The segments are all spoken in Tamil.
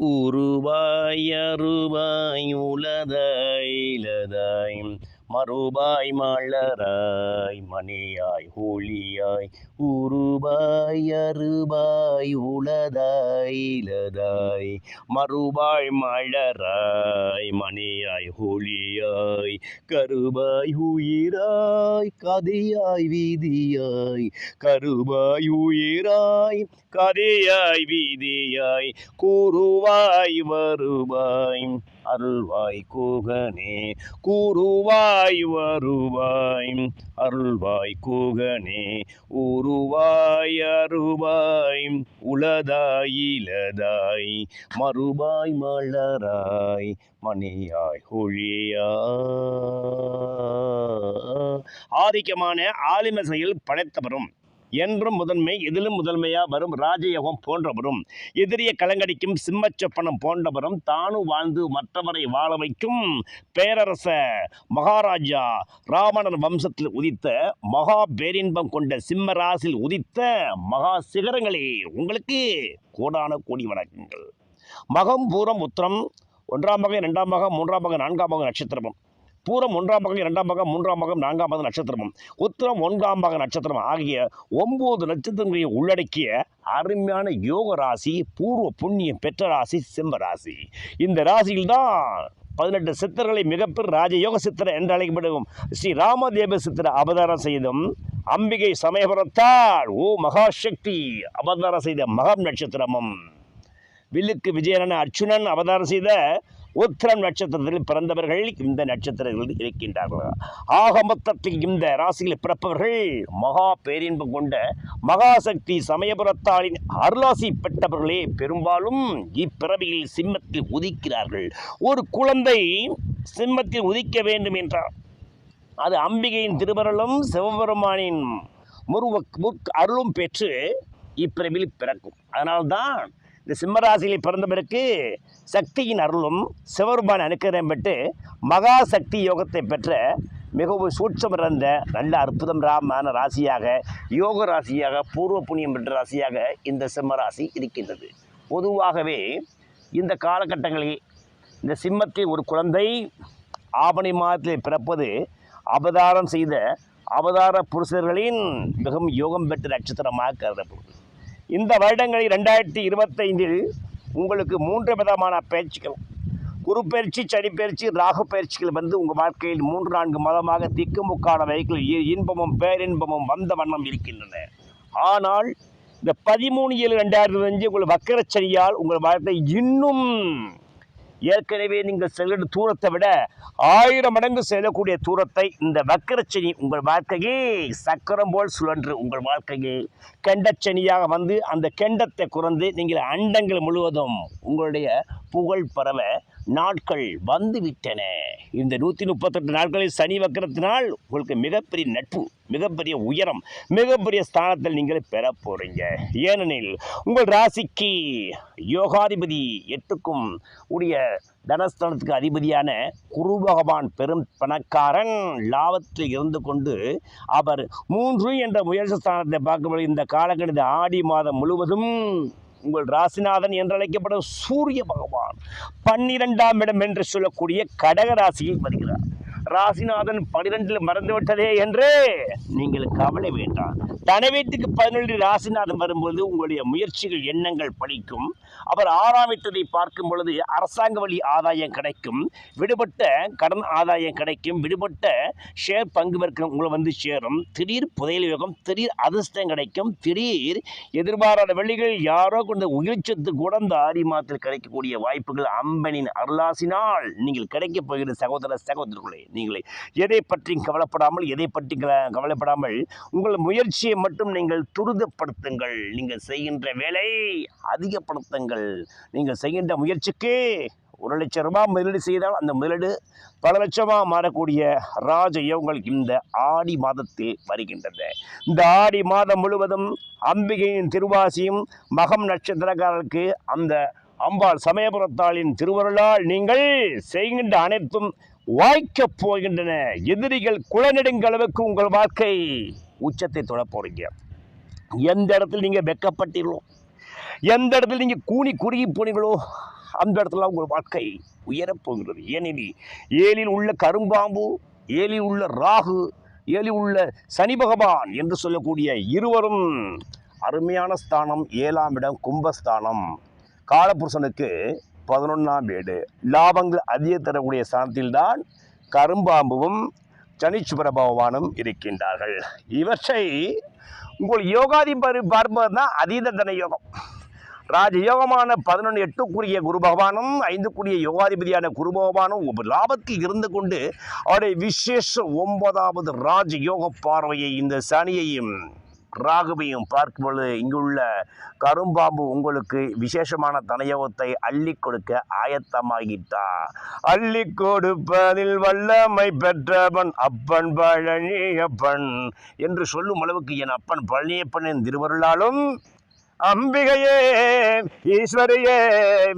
உருவாய் அருவாய் உலதாய் இலதாய் மறுபாய் மலராய் மணியாய் ஹோலியாய் உருபாய் அருபாய் உலதாய் இலதாய் மறுபாய் மலராய் மணியாய் ஹோலியாய் கருபாய் உயிராய் கதையாய் வீதியாய். கருபாய் உயிராய் கதையாய் வீதியாய் கூறுவாய் வருவாய். அருள்வாய் கூகனே கூறுவாய் வருவாய். அருள்வாய் கூகனே உருவாய் அருவாய். உளதாய் இலதாய் மறுபாய் மலராய். மணியாய் ஒழியா ஆதிக்கமான ஆலிமசையில் செயல் படைத்தவரும் என்றும் முதன்மை எதிலும் முதன்மையா வரும் ராஜயோகம் போன்றவரும். எதிரிய கலங்கடிக்கும் சிம்மச்சப்பனம் போன்றவரும் தானும் வாழ்ந்து மற்றவரை வாழ வைக்கும் பேரரச மகாராஜா ராவணன் வம்சத்தில் உதித்த மகா பேரின்பம் கொண்ட சிம்ம ராசியில் உதித்த மகா சிகரங்களே உங்களுக்கு கோடான கோடி வணக்கங்கள். மகம் பூரம் உத்திரம் ஒன்றாம் பாகம் இரண்டாம் மகம் மூன்றாம் பாகம் நான்காம் பாகம் நட்சத்திரமும். பூரம் ஒன்றாம் பக்கம் இரண்டாம் பாகம் மூன்றாம் பக்கம் நான்காம் பக்கம் நட்சத்திரமும். உத்திரம் ஒன்றாம் பக்கம் நட்சத்திரம் ஆகிய ஒன்பது நட்சத்திரங்களையும் உள்ளடக்கிய அருமையான யோக ராசி பூர்வ புண்ணியம் பெற்ற ராசி சிம்ம ராசி. இந்த ராசியில் தான் பதினெட்டு சித்தர்களை மிகப்பெரிய ராஜயோக சித்திரம் என்று அழைக்கப்படும் ஸ்ரீ ராமதேவ சித்திர அவதாரம் செய்தும் அம்பிகை சமயபுரத்தால் ஓ மகாசக்தி அவதாரம் செய்த மகம் நட்சத்திரமும். வில்லுக்கு விஜயனன் அர்ச்சுனன் அவதாரம் செய்த உத்திரம் நட்சத்திரத்தில் பிறந்தவர்கள் இந்த நட்சத்திரங்களில் இருக்கின்றார்கள். ஆக மொத்தத்தில் இந்த ராசியில் பிறப்பவர்கள் மகா பேரின்பம் கொண்ட மகாசக்தி சமயபுரத்தாளின் அருளாசி பெற்றவர்களே பெரும்பாலும் இப்பிறவியில் சிம்மத்தில் உதிக்கிறார்கள். ஒரு குழந்தை சிம்மத்தில் உதிக்க வேண்டும் என்றார் அது அம்பிகையின் திருவருளும் சிவபெருமானின் முருவ முற் அருளும் பெற்று இப்பிறவியில் பிறக்கும். அதனால்தான் இந்த சிம்மராசியில் பிறந்தவருக்கு சக்தியின் அருளும் சிவருமான அனுக்கிரம் பெற்று மகா சக்தி யோகத்தை பெற்ற மிகவும் சூட்சம் இறந்த நல்ல அற்புதம் ராமான ராசியாக யோக ராசியாக பூர்வ புண்ணியம் பெற்ற ராசியாக இந்த சிம்மராசி இருக்கின்றது. பொதுவாகவே இந்த காலகட்டங்களில் இந்த சிம்மத்தில் ஒரு குழந்தை ஆவணி மாதத்தில் பிறப்பது அவதாரம் செய்த அவதார புருஷர்களின் மிகவும் யோகம் பெற்ற நட்சத்திரமாக கருதப்படுது இந்த வருடங்களில் ரெண்டாயிரத்தி இருபத்தைந்தில் உங்களுக்கு மூன்று விதமான பயிற்சிகள். குரு பயிற்சி சனி பயிற்சி ராகு பயிற்சிகள் வந்து உங்கள் வாழ்க்கையில் மூன்று நான்கு மாதமாக திக்குமுக்கான வகைகள் இன்பமும் பேரின்பமும் வந்த வண்ணம் இருக்கின்றன. ஆனால் இந்த பதிமூணு ஏழு ரெண்டாயிரத்தி அஞ்சு உங்கள் வக்கரச்சனியால் உங்கள் வாழ்க்கை இன்னும் ஏற்கனவே நீங்கள் செல்கிற தூரத்தை விட ஆயிரம் மடங்கு செல்லக்கூடிய தூரத்தை இந்த வக்கரச்சனி உங்கள் வாழ்க்கையே சக்கரம் போல் சுழன்று உங்கள் வாழ்க்கையே. கெண்டச்சனியாக வந்து அந்த கெண்டத்தை குறைந்து நீங்கள் அண்டங்கள் முழுவதும் உங்களுடைய புகழ் பரவ நாட்கள் வந்துவிட்டன. இந்த நூற்றி முப்பத்தெட்டு நாட்களில் சனி வக்கரத்தினால் உங்களுக்கு மிகப்பெரிய நட்பு மிகப்பெரிய உயரம் மிகப்பெரிய ஸ்தானத்தில் நீங்கள் பெற போறீங்க. ஏனெனில் உங்கள் ராசிக்கு யோகாதிபதி எட்டுக்கும் உடைய தனஸ்தானத்துக்கு அதிபதியான குரு பகவான் பெரும் பணக்காரன் லாபத்தில் இருந்து கொண்டு அவர் மூன்று என்ற முயற்சி ஸ்தானத்தை பார்க்கும்போது இந்த காலக்கணித ஆடி மாதம் முழுவதும் உங்கள் ராசிநாதன் என்றழைக்கப்படும் சூரிய பகவான் பன்னிரெண்டாம் இடம் என்று சொல்லக்கூடிய கடக ராசியில் வருகிறார். ராசிநாதன் பனிரெண்டில் மறந்துவிட்டதே என்று நீங்கள் கவலை வேண்டாம். தனவேட்டுக்கு பதினொன்று ராசிநாதன் வரும்போது உங்களுடைய முயற்சிகள் எண்ணங்கள் பழிக்கும் அவர் ஆறாம் வீட்டதை பார்க்கும் பொழுது அரசாங்க வழி ஆதாயம் கிடைக்கும். விடுபட்ட கடன் ஆதாயம் கிடைக்கும். விடுபட்ட ஷேர் பங்கு வர்க்கம் உங்களை வந்து சேரும். திடீர் புதையல் யோகம் திடீர் அதிர்ஷ்டம் கிடைக்கும். திடீர் எதிர்பாராத வழிகள் யாரோ கொண்ட உயிர்ச்சத்து கூட இந்த ஆரி மாதத்தில் கிடைக்கக்கூடிய வாய்ப்புகள் அம்பனின் அருளாசினால் நீங்கள் கிடைக்கப் போகிற சகோதர சகோதரர்களே நீங்களே. எதை பற்றியும் கவலைப்படாமல் எதை பற்றி கவலைப்படாமல் உங்கள் முயற்சியை மட்டும் நீங்கள் துரிதப்படுத்துங்கள். நீங்கள் செய்கின்ற வேலை அதிகப்படுத்துங்கள். நீங்கள் செய்கின்ற முயற்சிக்கு ஒரு லட்சம் ரூபாய் முதலீடு செய்தால் அந்த முதலீடு பல லட்சமாக மாறக்கூடிய ராஜ யோகங்கள் இந்த ஆடி மாதத்தில் வருகின்றது. இந்த ஆடி மாதம் முழுவதும் அம்பிகையின் திருவாசியும் மகம் நட்சத்திரக்காரருக்கு அந்த அம்பாள் சமயபுரத்தாளின் திருவருளால் நீங்கள் செய்கின்ற அனைத்தும் வாய்க்கப் போகின்றன. எதிரிகள் குளநெடுங்களவுக்கு உங்கள் வாழ்க்கை உச்சத்தை தொடப் போகிறீங்க எந்த இடத்துல நீங்கள் வெக்கப்பட்டீர்களோ எந்த இடத்துல நீங்கள் கூனி குறுகி போனீங்களோ அந்த இடத்துல உங்கள் வாழ்க்கை உயரப்போகிறது ஏனெனில் ஏழில் உள்ள கரும்பாம்பு ஏழில் உள்ள ராகு ஏழில் உள்ள சனி பகவான் என்று சொல்லக்கூடிய இருவரும் அருமையான ஸ்தானம் ஏழாம் இடம் கும்பஸ்தானம். காலபுருஷனுக்கு பதினொன்றாம் வீடு. லாபங்கள் அதிக தரக்கூடிய ஸ்தானத்தில்தான் கரும்பாம்புவும் சனீஸ்வர பகவானும் இருக்கின்றார்கள். இவற்றை உங்கள் யோகாதிபதி பார்ப்பது தான் அதீத தன யோகம். ராஜயோகமான பதினொன்று எட்டுக்குரிய குரு பகவானும் ஐந்துக்குரிய யோகாதிபதியான குரு பகவானும் லாபத்தில் இருந்து கொண்டு அவருடைய விசேஷ ஒன்பதாவது ராஜயோக பார்வையை இந்த சனியையும் ராகுவையும் பார்க்கும் பொழுது இங்குள்ள கரும்பாம்பு உங்களுக்கு விசேஷமான தனயோகத்தை அள்ளி கொடுக்க ஆயத்தமாகிட்டா. அள்ளி கொடுப்பதில் வல்லமை பெற்றவன் அப்பன் பழனியப்பன் என்று சொல்லும் அளவுக்கு என் அப்பன் பழனியப்பனின் திருவருளாலும் அம்பிகையே ஈஸ்வரியே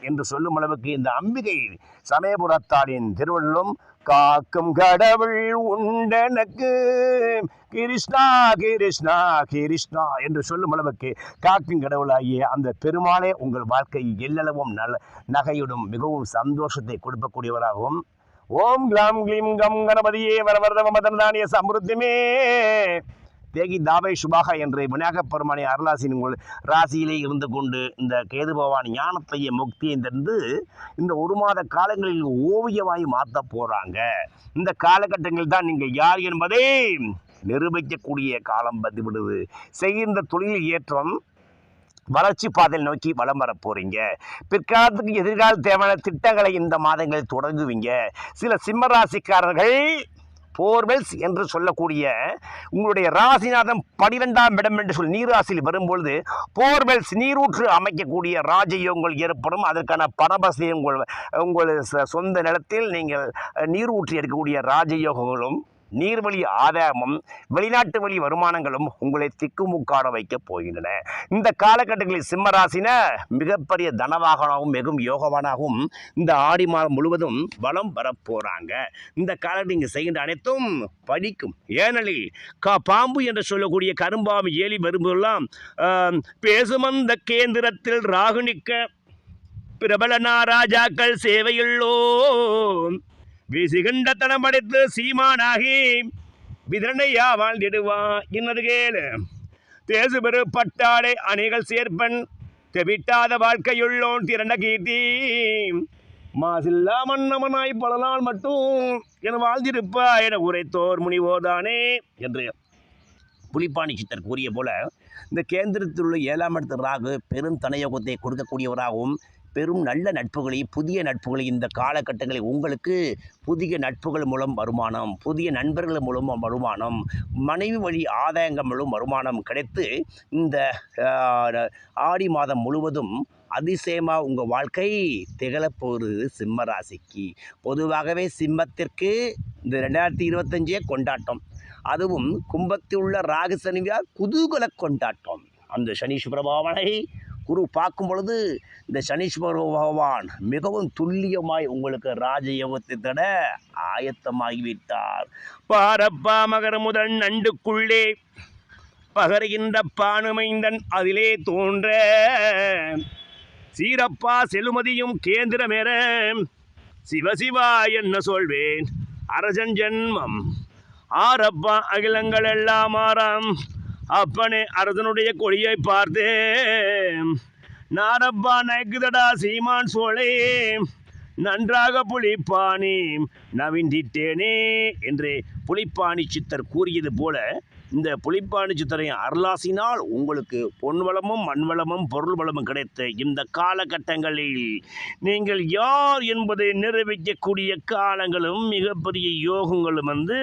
என்று சொல்லும் அளவுக்கு இந்த அம்பிகை சமயபுரத்தாரின் திருவள்ளும் காக்கும் கடவுள் உண்டெனக்கு. கிருஷ்ணா கிருஷ்ணா கிருஷ்ணா என்று சொல்லும் அளவுக்கு காக்கும் கடவுளாகிய அந்த பெருமாளே உங்கள் வாழ்க்கை எல்லளவும் நல்ல நகையுடன் மிகவும் சந்தோஷத்தை கொடுக்கக்கூடியவராகவும். ஓம் கிளாம் கிளீம் கம் கணபதியே வரவரதம மதந்தானிய சமிருத்திமே. தேகி தாபை சுபாகா என்று விநாயகப் பெருமானை அருளாசின் உங்கள் ராசியிலே இருந்து கொண்டு இந்த கேது பகவான் ஞானத்தையும் முக்தியும் தந்து இந்த ஒரு மாத காலங்களில் ஓவியமாய் மாற்ற போகிறாங்க இந்த காலகட்டங்களில் தான் நீங்கள் யார் என்பதை நிரூபிக்கக்கூடிய காலம் வந்துவிடுது. செய்கின்ற தொழில் ஏற்றம் வளர்ச்சி பாதையில் நோக்கி வலம் வர போறீங்க. பிற்காலத்துக்கு எதிர்கால தேவையான திட்டங்களை இந்த மாதங்களில் தொடங்குவீங்க. சில சிம்ம ராசிக்காரர்கள் போர்வெல்ஸ் என்று சொல்லக்கூடிய உங்களுடைய ராசிநாதம் பனிரெண்டாம் இடம் என்று சொல்லி நீராசியில் வரும்பொழுது போர்வெல்ஸ் நீரூற்று அமைக்கக்கூடிய ராஜயோகங்கள் ஏற்படும். அதற்கான பரபசி உங்கள் உங்கள் ச- சொந்த நிலத்தில் நீங்கள் நீரூற்று இருக்கக்கூடிய எடுக்கக்கூடிய ராஜயோகங்களும் நீர்வழி ஆதாயமும் வெளிநாட்டு வழி வருமானங்களும் உங்களை திக்குமுக்காட வைக்கப் போகின்றன. இந்த காலகட்டங்களில் சிம்மராசின மிகப்பெரிய தனவாகனாகவும் மிகவும் யோகவானாகவும் இந்த ஆடி மாதம் முழுவதும் வளம் வரப்போறாங்க இந்த காலத்தில் நீங்கள் செய்கின்ற அனைத்தும் படிக்கும் ஏனெனில் கா பாம்பு என்று சொல்லக்கூடிய கரும்பாம்பு ஏலி வரும்போதெல்லாம் பேசுமந்த பேசும் கேந்திரத்தில் ராகுனிக்க பிரபல நாராஜாக்கள் சேவையுள்ளோம். விசிகண்டத்தனம் படைத்து சீமானாகி விதனையா வாழ்ந்திடுவான் இன்னது கேளு. தேசு பெரு பட்டாடை அணிகள் சேர்ப்பன் தெவிட்டாத வாழ்க்கையுள்ளோன் திரண்ட கீர்த்தி. மாசில்லா மன்னமனாய் பல நாள் மட்டும் என வாழ்ந்திருப்பா என உரைத்தோர் முனிவோதானே என்று புலிப்பாணி சித்தர் கூறிய போல இந்த கேந்திரத்தில் உள்ள ஏழாம் இடத்து ராகு பெரும் தனயோகத்தை கொடுக்கக்கூடியவராகவும் பெரும் நல்ல நட்புகளை புதிய நட்புகளை இந்த காலகட்டங்களில் உங்களுக்கு புதிய நட்புகள் மூலம் வருமானம் புதிய நண்பர்கள் மூலம் வருமானம் மனைவி வழி ஆதாயங்கள் மூலம் வருமானம் கிடைத்து இந்த ஆடி மாதம் முழுவதும் அதிசயமாக உங்கள் வாழ்க்கை திகழப்போகிறது சிம்ம ராசிக்கு. பொதுவாகவே சிம்மத்திற்கு இந்த ரெண்டாயிரத்தி இருபத்தஞ்சே கொண்டாட்டம். அதுவும் கும்பத்தில் உள்ள ராகு சனிவியார் குதூகல கொண்டாட்டம். அந்த சனி பகவானை குரு பார்க்கும் பொழுது இந்த சனீஸ்வர பகவான் மிகவும் துல்லியமாய் உங்களுக்கு ராஜயோகத்தை தட ஆயத்தமாகிவிட்டார். பாரப்பா மகர முதல் நண்டுக்குள்ளே பகருகின்ற பானுமைந்தன் அதிலே தோன்ற சீரப்பா செலுமதியும் கேந்திரமேற சிவசிவா என்ன சொல்வேன்? அரசன் ஜென்மம். ஆரப்பா அகிலங்கள் எல்லாம் ஆறாம் அப்பனே அரசனுடைய கொடியை பார்த்தே நாரப்பா நயக்குதடா சீமான் சோழே நன்றாக புலிப்பாணி நவிந்திட்டேனே என்று புலிப்பாணி சித்தர் கூறியது போல இந்த புலிப்பாணி சித்தரையும் அருளாசினால் உங்களுக்கு பொன் வளமும் மண் வளமும் பொருள் வளமும் கிடைத்த இந்த காலகட்டங்களில் நீங்கள் யார் என்பதை நிரூபிக்கக்கூடிய காலங்களும் மிகப்பெரிய யோகங்களும் வந்து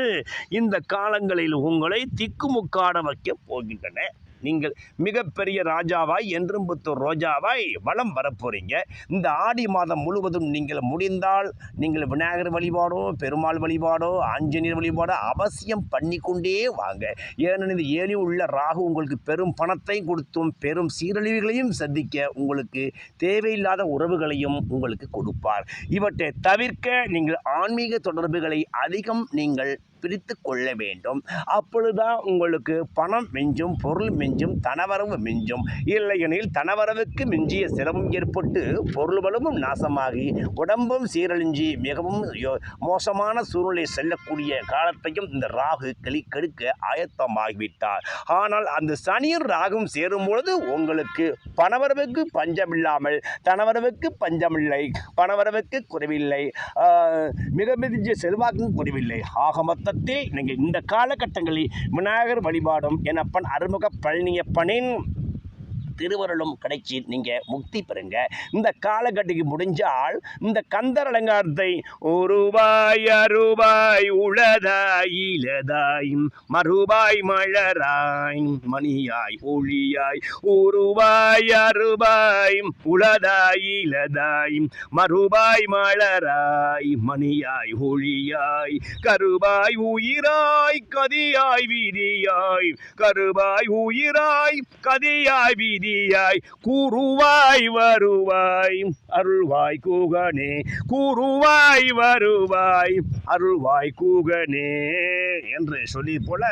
இந்த காலங்களில் உங்களை திக்குமுக்காட வைக்கப் போகின்றன. நீங்கள் மிகப்பெரிய ராஜாவாய் என்றும் புத்தூர் ரோஜாவாய் வலம் வரப்போறீங்க. இந்த ஆடி மாதம் முழுவதும் நீங்கள் முடிந்தால் நீங்கள் விநாயகர் வழிபாடோ பெருமாள் வழிபாடோ ஆஞ்சநேயர் வழிபாடோ அவசியம் பண்ணிக்கொண்டே வாங்க. ஏனெனில் இந்த ஏழி உள்ள ராகு உங்களுக்கு பெரும் பணத்தையும் கொடுத்தும் பெரும் சீரழிவுகளையும் சந்திக்க உங்களுக்கு தேவையில்லாத உறவுகளையும் உங்களுக்கு கொடுப்பார். இவற்றை தவிர்க்க நீங்கள் ஆன்மீக தொடர்புகளை அதிகம் நீங்கள் பிரித்து கொள்ள வேண்டும். அப்பொழுதுதான் உங்களுக்கு பணம் மிஞ்சும் பொருள் மிஞ்சும் தனவரவு மிஞ்சும். இல்லையெனில் தனவரவுக்கு மிஞ்சிய சிரமம் ஏற்பட்டு பொருள் வளமும் நாசமாகி உடம்பும் சீரழிஞ்சி மிகவும் மோசமான சூழ்நிலை செல்லக்கூடிய காலத்தையும் இந்த ராகு கிளி கெடுக்க ஆயத்தமாகிவிட்டார். ஆனால் அந்த சனியும் ராகும் சேரும் பொழுது உங்களுக்கு பணவரவுக்கு பஞ்சமில்லாமல் தனவரவுக்கு பஞ்சமில்லை பணவரவுக்கு குறைவில்லை மிக மிதிஞ்ச செல்வாக்கும் குறைவில்லை. ஆக மொத்தத்தில் நீங்கள் இந்த காலகட்டங்களில் விநாயகர் வழிபாடும் எனப்பன் அறுமுக பழனியப்பனின் திருவருளும் கிடைச்சி நீங்கள் முக்தி பெறுங்க. இந்த காலகட்டிக்கு முடிஞ்சால் இந்த கந்தர் அலங்காரத்தை ஒருவாய் அருவாய் உளதாய் இலதாய் மறுபாய் மலராய் மணியாய் ஒளியாய் உருவாய் அருவாய் உளதாய் இலதாய் மறுபாய் மலராய் மணியாய் ஒளியாய் கருபாய் உயிராய் கதியாய் வீதியாய் கருபாய் உயிராய் கதியாய் வீதியாய் கூறுவாய் வருவாய். அருள்வாய் கூகனே கூறுவாய் வருவாய். அருள்வாய் கூகனே என்று சொல்லி போல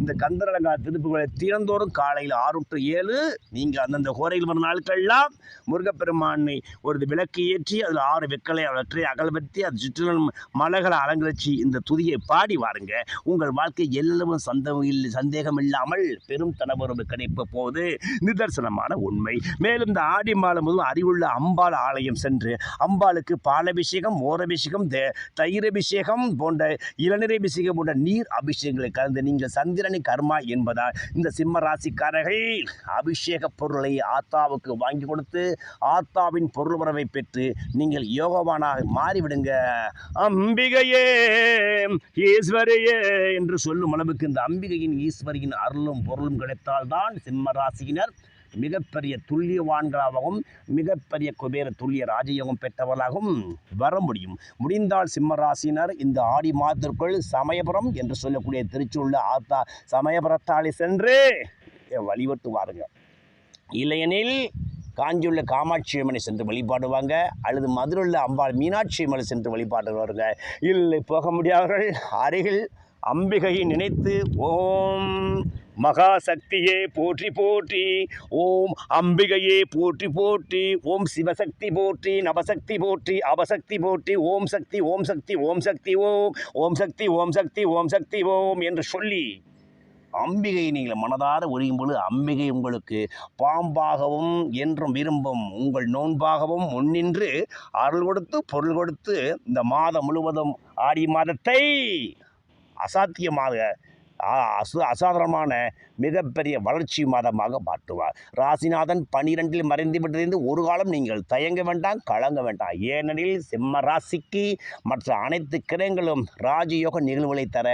இந்த கந்தரலங்கா திருப்புகளை தினந்தோறும் காலையில் ஆறு டு ஏழு நீங்கள் அந்தந்த கோரையில் வர நாட்கள்லாம் முருகப்பெருமானை ஒரு விளக்கு ஏற்றி அதில் ஆறு வெக்கலை அவற்றை அகல்பற்றி அது சுற்றிலும் மலைகளை அலங்கரித்து இந்த துதியை பாடி வாருங்க. உங்கள் வாழ்க்கை எல்லாம் சந்தம் இல்லை சந்தேகம் இல்லாமல் பெரும் தனவரவு கிடைப்ப போது நிதர்சனமாக நிதர்சனமான உண்மை. மேலும் இந்த ஆடி மாதம் முதல் அறிவுள்ள அம்பாள் ஆலயம் சென்று அம்பாளுக்கு பாலபிஷேகம் மோரபிஷேகம் தே தயிரபிஷேகம் போன்ற இளநீர் அபிஷேகம் போன்ற நீர் அபிஷேகங்களை கலந்து நீங்கள் சந்திரனி கர்மா என்பதால் இந்த சிம்ம ராசிக்காரர்கள் அபிஷேக பொருளை ஆத்தாவுக்கு வாங்கி கொடுத்து ஆத்தாவின் பொருள் உறவை பெற்று நீங்கள் யோகவானாக மாறிவிடுங்க. அம்பிகையே ஈஸ்வரியே என்று சொல்லும் அளவுக்கு இந்த அம்பிகையின் ஈஸ்வரியின் அருளும் பொருளும் கிடைத்தால்தான் சிம்ம ராசியினர் மிகப்பெரிய துல்லியவான்களாகவும் மிகப்பெரிய குபேர துல்லிய ராஜயோகம் பெற்றவர்களாகவும் வர முடியும். முடிந்தால் சிம்மராசினர் இந்த ஆடி மாதத்திற்குள் சமயபுரம் என்று சொல்லக்கூடிய திருச்சூரில் ஆத்தா சமயபுரத்தாலே சென்று வழிபட்டு வாருங்க. இல்லையெனில் காஞ்சியுள்ள காமாட்சி அம்மனை சென்று வழிபாடுவாங்க. அல்லது மதுரையில் அம்பாள் மீனாட்சி அம்மனை சென்று வழிபாடுவாருங்க இல்லை போக முடியாதவர்கள் அருகில் அம்பிகையை நினைத்து ஓம் மகாசக்தியே போற்றி போற்றி ஓம் அம்பிகையே போற்றி போற்றி ஓம் சிவசக்தி போற்றி நவசக்தி போற்றி அவசக்தி போற்றி ஓம் சக்தி ஓம் சக்தி ஓம் சக்தி ஓம் ஓம் சக்தி ஓம் சக்தி ஓம் சக்தி ஓம் என்று சொல்லி அம்பிகை நீங்கள் மனதார ஒழியும் பொழுது அம்பிகை உங்களுக்கு பாம்பாகவும் என்றும் விரும்பும் உங்கள் நோன்பாகவும் முன்னின்று அருள் கொடுத்து பொருள் கொடுத்து இந்த மாதம் முழுவதும் ஆடி மாதத்தை அசாத்தியமாக அசு அசாதாரணமான மிகப்பெரிய வளர்ச்சி மாதமாக மாற்றுவார். ராசிநாதன் பனிரெண்டில் மறைந்து விட்டதிலிருந்து ஒரு காலம் நீங்கள் தயங்க வேண்டாம் கலங்க வேண்டாம். ஏனெனில் சிம்ம ராசிக்கு மற்ற அனைத்து கிரகங்களும் ராஜயோக நிகழ்வுகளை தர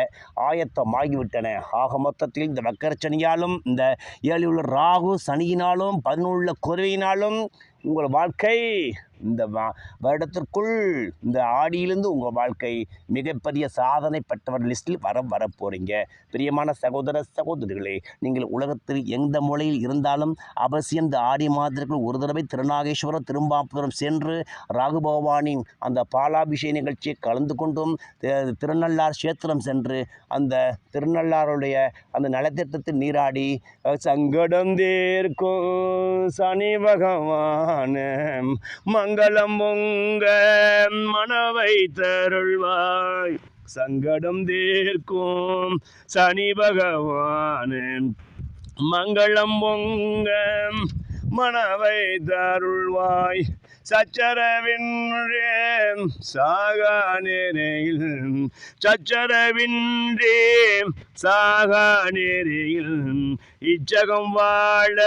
ஆயத்தமாகிவிட்டன. ஆக மொத்தத்தில் இந்த வக்கரச்சனியாலும் இந்த ஏழிலுள்ள ராகு சனியினாலும் பதினொன்றுள்ள குறைவினாலும் உங்கள் வாழ்க்கை இந்த வருடத்திற்குள் இந்த ஆடியிலிருந்து உங்கள் வாழ்க்கை மிகப்பெரிய சாதனை பெற்றவர் லிஸ்டில் வர வர போகிறீங்க பிரியமான சகோதர சகோதரிகளே நீங்கள் உலகத்தில் எந்த மூலையில் இருந்தாலும் அவசியம் இந்த ஆடி மாதத்திற்குள் ஒரு தடவை திருநாகேஸ்வரம் திரும்பாபுரம் சென்று ராகு பகவானின் அந்த பாலாபிஷேக நிகழ்ச்சியை கலந்து கொண்டும் திருநள்ளார் சேத்திரம் சென்று அந்த திருநள்ளாருடைய அந்த நலத்திட்டத்தில் நீராடி சங்கடம் தேர்க்கும் சனி பகவான் மங்களம் பொங்க மனவை தருள்வாய். சங்கடம் தீர்க்கும் சனி பகவான் மங்களம் பொங்க மனவை தருள்வாய். சச்சரவின்றே சாகா நேரையில் சச்சரவின்றே சாகா நேரையில் இச்சகம் வாழ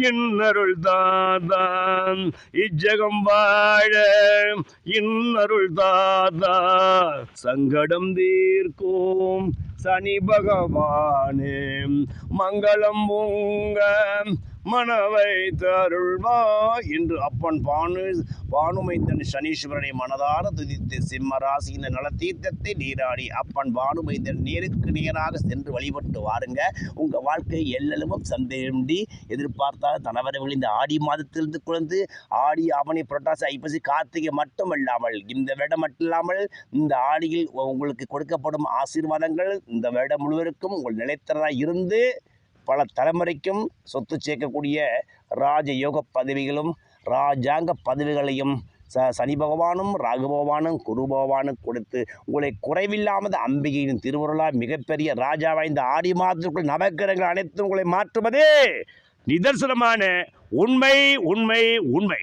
இன்னருள் தாதான். இச்சகம் வாழ இன்னருள் தாதா சங்கடம் தீர்க்கும் சனி பகவானே மங்களம் உங்க மனவை தருள்வா என்று அப்பன் பானு பானுமைந்தன் சனீஸ்வரனை மனதார துதித்து சிம்ம ராசியின் நல தீர்த்தத்தை நீராடி அப்பன் பானுமைந்தன் நேருக்கு நேராக சென்று வழிபட்டு வாருங்க. உங்க வாழ்க்கை எல்லளவும் சந்தேகமின்றி எதிர்பார்த்தால் தனவரவுகள் இந்த ஆடி மாதத்திலிருந்து குழந்து ஆடி ஆவணி புரட்டாசி ஐப்பசி கார்த்திகை மட்டுமல்லாமல் இந்த வேடம் மட்டும் இல்லாமல் இந்த ஆடியில் உங்களுக்கு கொடுக்கப்படும் ஆசீர்வாதங்கள் இந்த வேடம் முழுவதற்கும் உங்கள் நிலைத்தராக இருந்து பல தலைமுறைக்கும் சொத்து சேர்க்கக்கூடிய ராஜயோக பதவிகளும் ராஜாங்க பதவிகளையும் ச சனி பகவானும் ராகு பகவானும் குரு பகவானும் கொடுத்து உங்களை குறைவில்லாமல் அம்பிகையின் திருவுருளால் மிகப்பெரிய ராஜா வாய்ந்த ஆடி மாதத்திற்குள் நவக்கிரங்கள் அனைத்தும் உங்களை மாற்றுவதே நிதர்சனமான உண்மை உண்மை உண்மை.